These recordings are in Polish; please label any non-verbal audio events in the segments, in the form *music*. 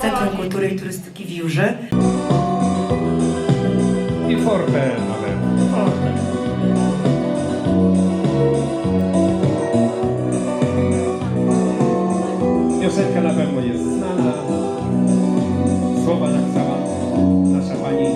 Centrum Kultury i Turystyki w Jurze. I forte nawet. Forte. Piosenka na pewno jest znana. Słowa napisała nasza pani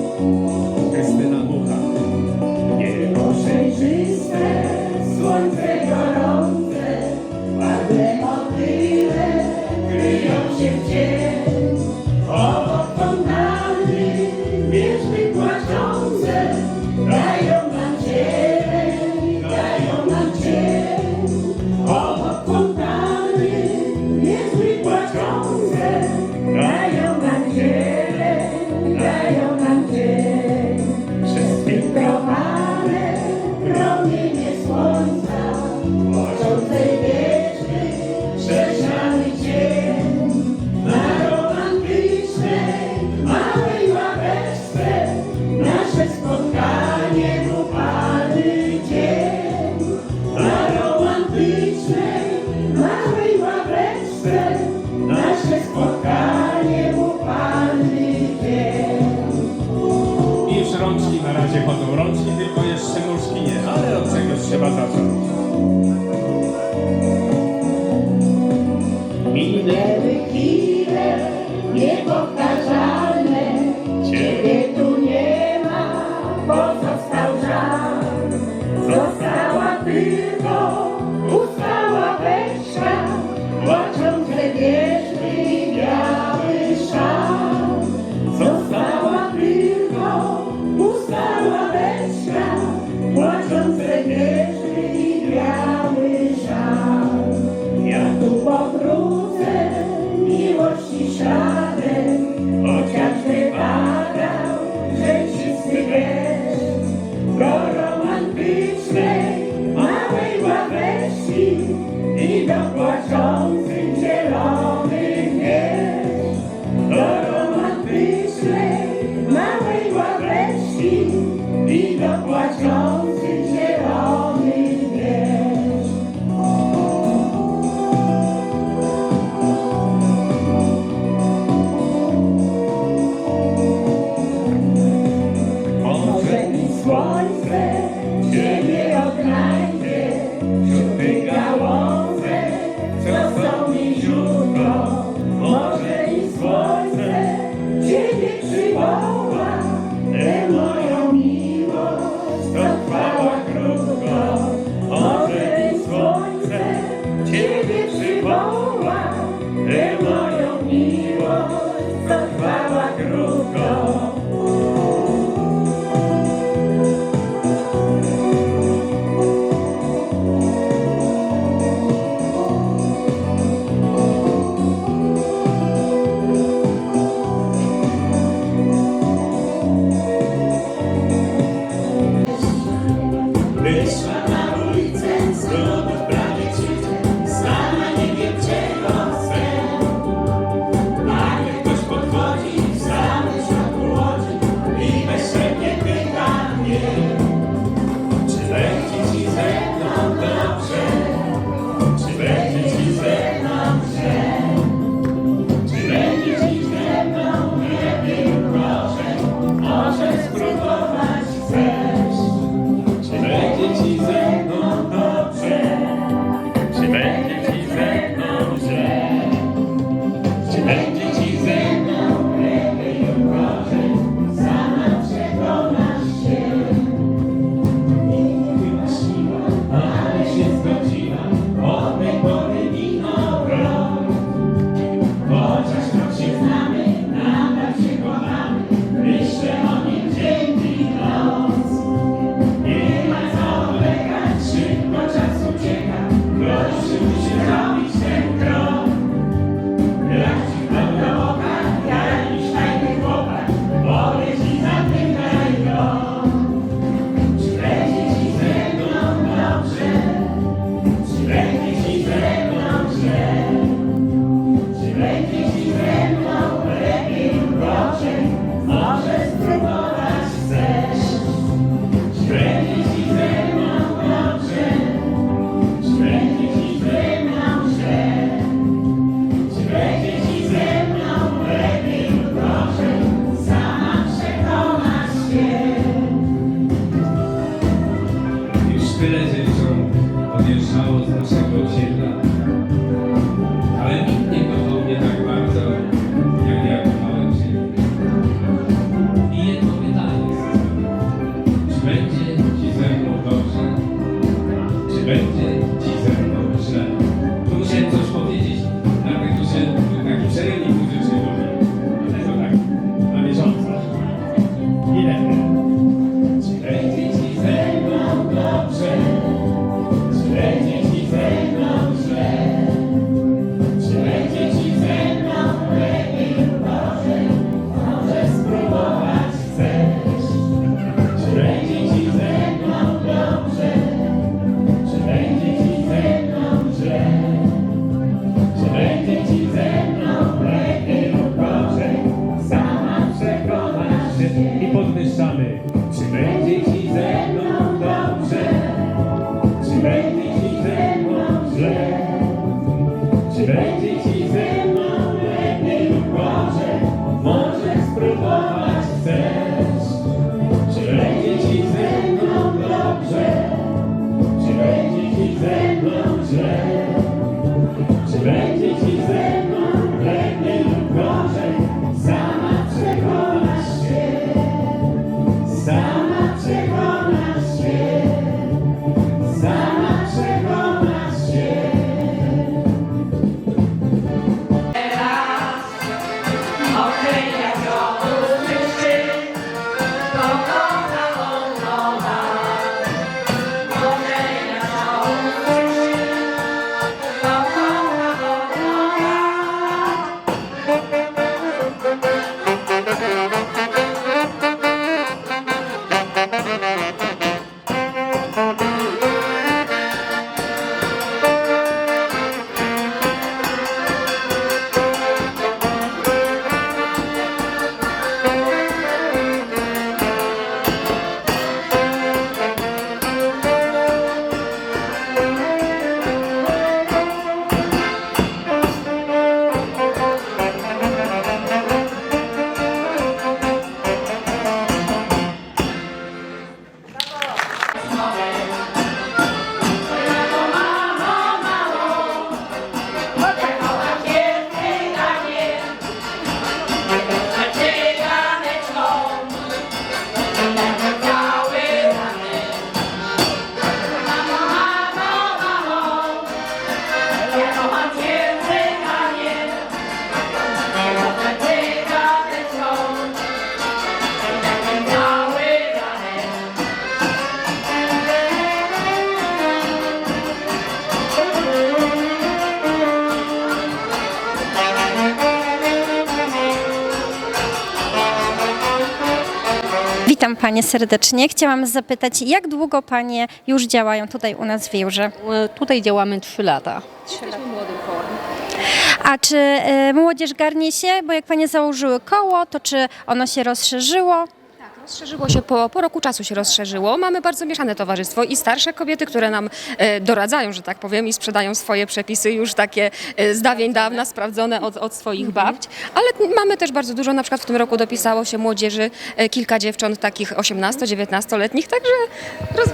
Me. Mine mãos Emmanuel. Będzie ci serdecznie. Chciałam zapytać, jak długo Panie już działają tutaj u nas w Wiłże? E, Tutaj działamy 3 lata. A czy e, młodzież garnie się? Bo jak Panie założyły koło, to czy ono się rozszerzyło? Rozszerzyło się po, po roku czasu się rozszerzyło. Mamy bardzo mieszane towarzystwo i starsze kobiety, które nam e, doradzają, że tak powiem, i sprzedają swoje przepisy już takie e, z dawien dawna, sprawdzone od, od swoich babć. Ale mamy też bardzo dużo, na przykład w tym roku dopisało się młodzieży, e, kilka dziewcząt takich 18-19-letnich, także.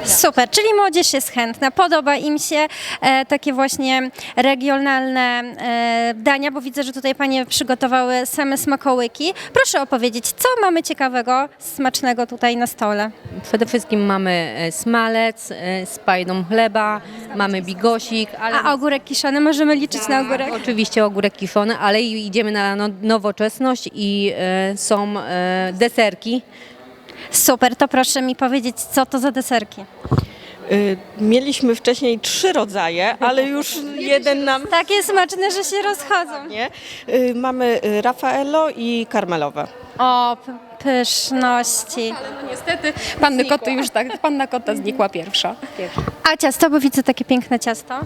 Super, czyli młodzież jest chętna, podoba im się e, takie właśnie regionalne e, dania, bo widzę, że tutaj Panie przygotowały same smakołyki. Proszę opowiedzieć, co mamy ciekawego, smacznego tutaj na stole? Przede wszystkim mamy e, smalec e, z pajdą chleba, mamy bigosik, ale A ogórek kiszony, możemy liczyć na ogórek? oczywiście ogórek kiszony, ale idziemy na no, nowoczesność i e, są e, deserki. Super, to proszę mi powiedzieć, co to za deserki? Y, Mieliśmy wcześniej trzy rodzaje, ale już *laughs* jeden nam Takie smaczne, że się rozchodzą. nie. Y, Mamy y, Raffaello i karmelowe. O, pyszności. Ale no niestety panny koty już tak, panna kota znikła pierwsza. A ciasto, bo widzę takie piękne ciasto.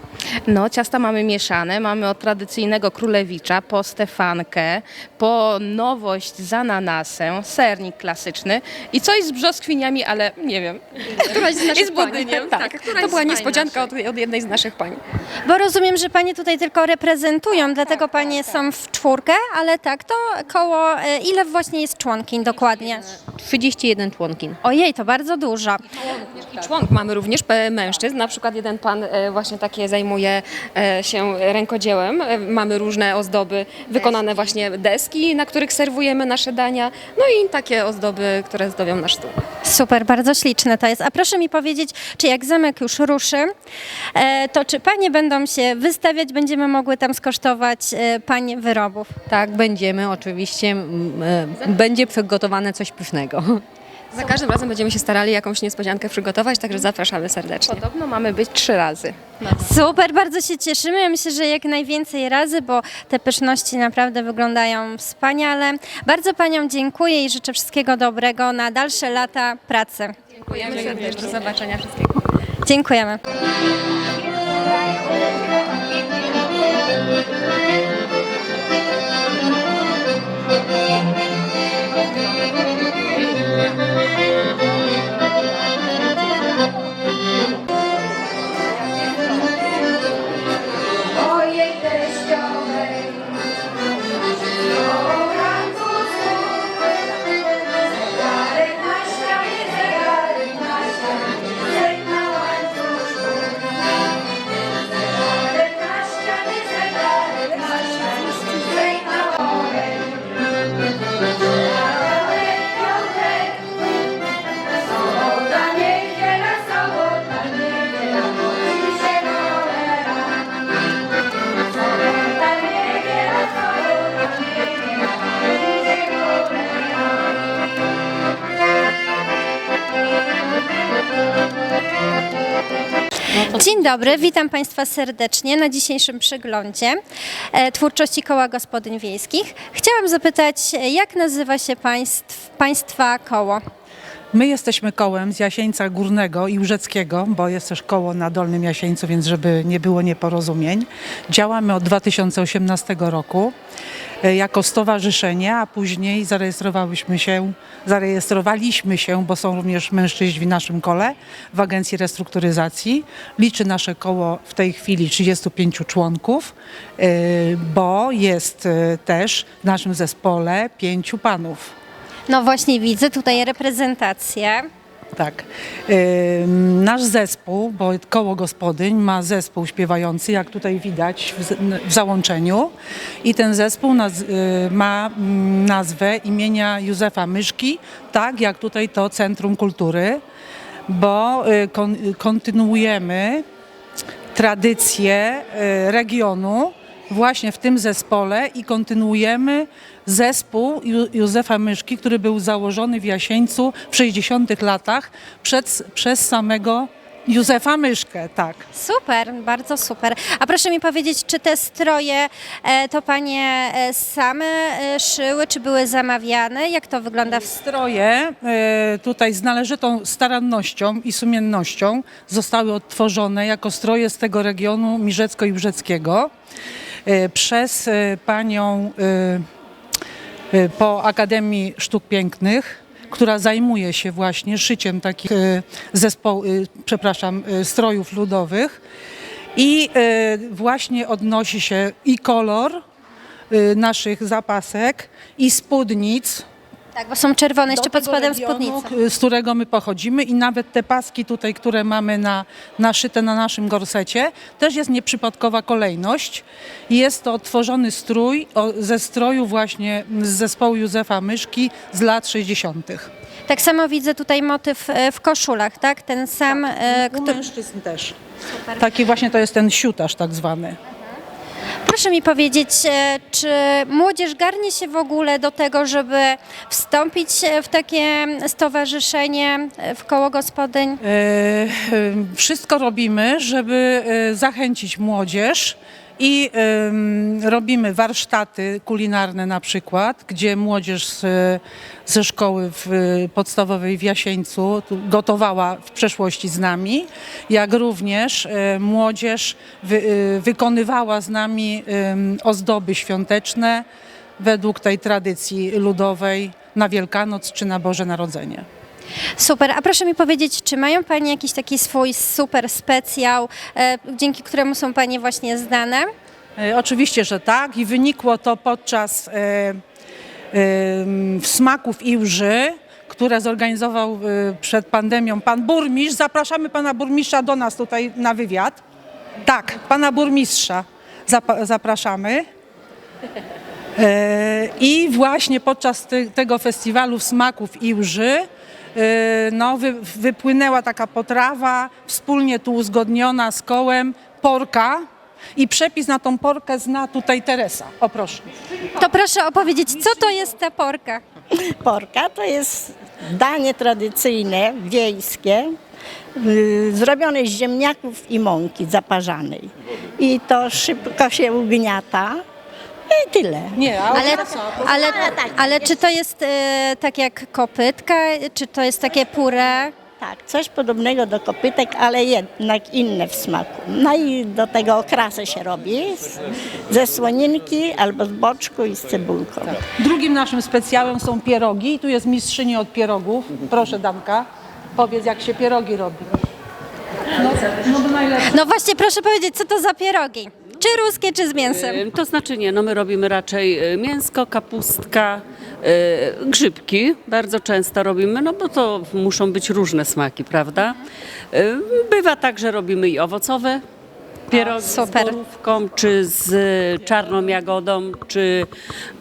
No, ciasta mamy mieszane. Mamy od tradycyjnego królewicza po stefankę, po nowość z ananasem, sernik klasyczny i coś z brzoskwiniami, ale nie wiem. Któraś z *laughs* I naszych z pań. budyniem, Tak, tak. to była niespodzianka od, od jednej z naszych pań. Bo rozumiem, że panie tutaj tylko reprezentują, dlatego panie są w czwórkę, ale tak, to koło, e, ile właśnie jest członkiń dokładnie? 31 członkin. Ojej, to bardzo dużo. I członk mamy również e, mężczyzn. Na przykład jeden pan e, właśnie takie zajmuje e, się rękodziełem. E, Mamy różne ozdoby, wykonane właśnie deski, na których serwujemy nasze dania. No i takie ozdoby, które zdobią nasz stół. Super, bardzo śliczne to jest. A proszę mi powiedzieć, czy jak zamek już ruszy, e, to czy panie będą się wystawiać, będziemy mogły tam skosztować e, pań wyrobów? Tak, będziemy oczywiście, m, e, będzie przygotowane coś pysznego. Za każdym razem będziemy się starali jakąś niespodziankę przygotować, także zapraszamy serdecznie. Podobno mamy być trzy razy. Super, bardzo się cieszymy. Ja myślę, że jak najwięcej razy, bo te pyszności naprawdę wyglądają wspaniale. Bardzo Paniom dziękuję i życzę wszystkiego dobrego na dalsze lata pracy. Dziękujemy serdecznie. Do zobaczenia wszystkiego. Dziękujemy. Dobry, witam Państwa serdecznie na dzisiejszym przeglądzie e, twórczości Koła Gospodyń Wiejskich. Chciałam zapytać, e, jak nazywa się państw, Państwa koło? My jesteśmy kołem z Jasieńca Górnego i Łżeckiego, bo jest też koło na Dolnym Jasieńcu, więc żeby nie było nieporozumień. Działamy od 2018 roku e, jako stowarzyszenie, a później zarejestrowałyśmy się, zarejestrowaliśmy się, bo są również mężczyźni w naszym kole, w Agencji Restrukturyzacji. Liczy nasze koło w tej chwili 35 członków, e, bo jest e, też w naszym zespole pięciu panów. No właśnie widzę tutaj reprezentację. Tak. Nasz zespół, bo koło gospodyń ma zespół śpiewający, jak tutaj widać w, załączeniu. I ten zespół naz, y, ma mm, nazwę imienia Józefa Myszki, tak jak tutaj to Centrum Kultury, bo y, kon, y, kontynuujemy tradycje y, regionu właśnie w tym zespole i kontynuujemy zespół Józefa Myszki, który był założony w Jasieńcu w 60 latach przed, przez samego Józefa Myszkę, tak. Super, bardzo super. A proszę mi powiedzieć, czy te stroje e, to Panie e, same e, szyły, czy były zamawiane? Jak to wygląda w Stroje e, tutaj z należytą starannością i sumiennością zostały odtworzone jako stroje z tego regionu Mirzecko i Brzeckiego e, przez e, panią e, po Akademii Sztuk Pięknych, która zajmuje się właśnie szyciem takich e, zespołów, przepraszam, e, strojów ludowych. I właśnie odnosi się i kolor naszych zapasek i spódnic, Tak, bo są czerwone jeszcze pod spodem regionu, spódnicy. Z którego my pochodzimy i nawet te paski tutaj, które mamy na, naszyte na naszym gorsecie, też jest nieprzypadkowa kolejność. Jest to odtworzony strój o, ze stroju właśnie z zespołu Józefa Myszki z lat 60. Tak samo widzę tutaj motyw e, w koszulach, tak? Ten sam, e, U który... mężczyzn też. Taki właśnie to jest ten siutarz tak zwany. Proszę mi powiedzieć, e, czy młodzież garnie się w ogóle do tego, żeby wstąpić e, w takie stowarzyszenie, e, w koło gospodyń? Wszystko robimy, żeby zachęcić młodzież i robimy warsztaty kulinarne na przykład, gdzie młodzież z, ze szkoły w, podstawowej w Jasieńcu gotowała w przeszłości z nami, jak również e, młodzież wy, e, wykonywała z nami ozdoby świąteczne według tej tradycji ludowej na Wielkanoc czy na Boże Narodzenie. Super, a proszę mi powiedzieć, czy mają Panie jakiś taki swój super specjał, e, dzięki któremu są Panie właśnie znane? E, Oczywiście, że tak i wynikło to podczas e, em, smaków i łży, które zorganizował e, przed pandemią pan burmistrz. Zapraszamy pana burmistrza do nas tutaj na wywiad. Tak, pana burmistrza zapraszamy. E, I właśnie podczas te, tego festiwalu smaków i łży e, no, wy, wypłynęła taka potrawa wspólnie tu uzgodniona z kołem porka i przepis na tą porkę zna tutaj Teresa. O proszę. To proszę opowiedzieć, co to jest ta porka? Porka to jest danie tradycyjne, wiejskie, y, zrobione z ziemniaków i mąki zaparzanej. I to szybko się ugniata i tyle. Nie, a Ale, ale, tak, ale czy to jest e, tak jak kopytka, czy to jest takie puree? Tak, coś podobnego do kopytek, ale jednak inne w smaku. No i do tego okrasę się robi z, ze słoninki albo z boczku i z cebulką. Drugim naszym specjałem są pierogi. Tu jest mistrzyni od pierogów. Proszę Danka, powiedz jak się pierogi robi. No, no najlepiej. No właśnie, proszę powiedzieć, co to za pierogi? Czy ruskie, czy z mięsem? To znaczy nie, no my robimy raczej e, mięsko, kapustka, e, grzybki bardzo często robimy, no bo to muszą być różne smaki, prawda? E, Bywa tak, że robimy i owocowe pierogi super. z borówką, czy z e, czarną jagodą, czy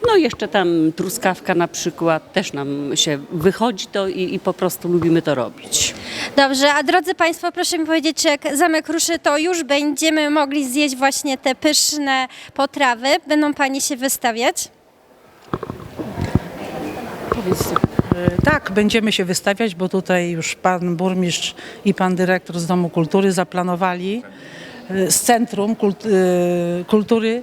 no jeszcze tam truskawka na przykład, też nam się wychodzi to i, i po prostu lubimy to robić. Dobrze, a drodzy Państwo, proszę mi powiedzieć, czy jak zamek ruszy, to już będziemy mogli zjeść właśnie te pyszne potrawy? Będą Panie się wystawiać? Y, Tak, będziemy się wystawiać, bo tutaj już pan burmistrz i pan dyrektor z Domu Kultury zaplanowali z Centrum y, Kultury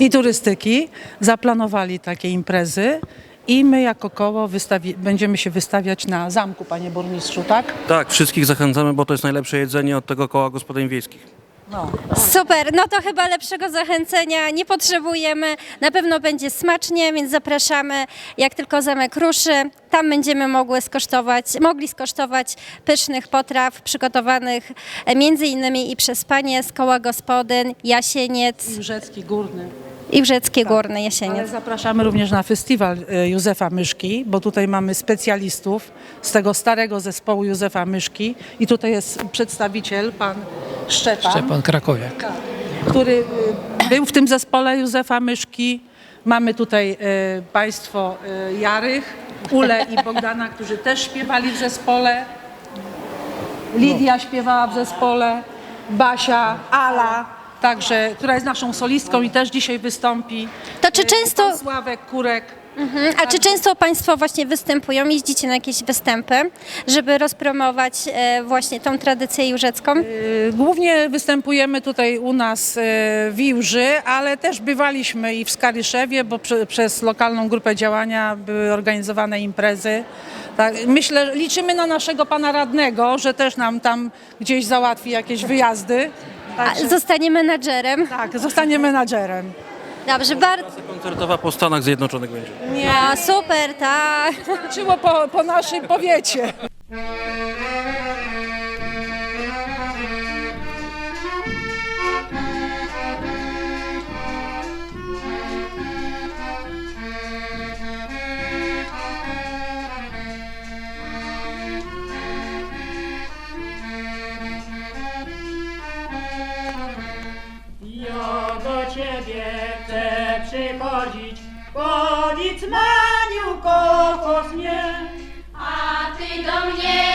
i Turystyki, zaplanowali takie imprezy i my jako koło będziemy się wystawiać na zamku, panie burmistrzu, tak? Tak, wszystkich zachęcamy, bo to jest najlepsze jedzenie od tego koła gospodyń wiejskich. No. Super, no to chyba lepszego zachęcenia nie potrzebujemy. Na pewno będzie smacznie, więc zapraszamy jak tylko zamek ruszy. Tam będziemy mogły skosztować, mogli skosztować pysznych potraw przygotowanych e, między innymi i przez panie z koła gospodyń Jasieniec Rzecki Górny. I Wrzeckie Górne Ale Jasieniec. zapraszamy również na festiwal e, Józefa Myszki, bo tutaj mamy specjalistów z tego starego zespołu Józefa Myszki i tutaj jest przedstawiciel, pan Szczepan, Szczepan Krakowiak. który e, był w tym zespole Józefa Myszki. Mamy tutaj e, państwo e, Jarych, Ule i Bogdana, którzy też śpiewali w zespole. Lidia śpiewała w zespole, Basia, Ala, także, która jest naszą solistką i też dzisiaj wystąpi. To czy E, często- pan Sławek Kurek. Mhm. A czy często Państwo właśnie występują, jeździcie na jakieś występy, żeby rozpromować e, właśnie tą tradycję jurzecką? Y, Głównie występujemy tutaj u nas y, w Iłży, ale też bywaliśmy i w Skaliszewie, bo prze, przez lokalną grupę działania były organizowane imprezy. Tak, myślę, liczymy na naszego pana radnego, że też nam tam gdzieś załatwi jakieś wyjazdy. A Także, zostanie menadżerem? tak, zostanie menadżerem. Dobrze, bardzo. Koncertowa po Stanach Zjednoczonych będzie. Nie, A, super, tak. wystarczyło po, po naszym powiecie. Maniu, kochasz mnie, a ty do mnie.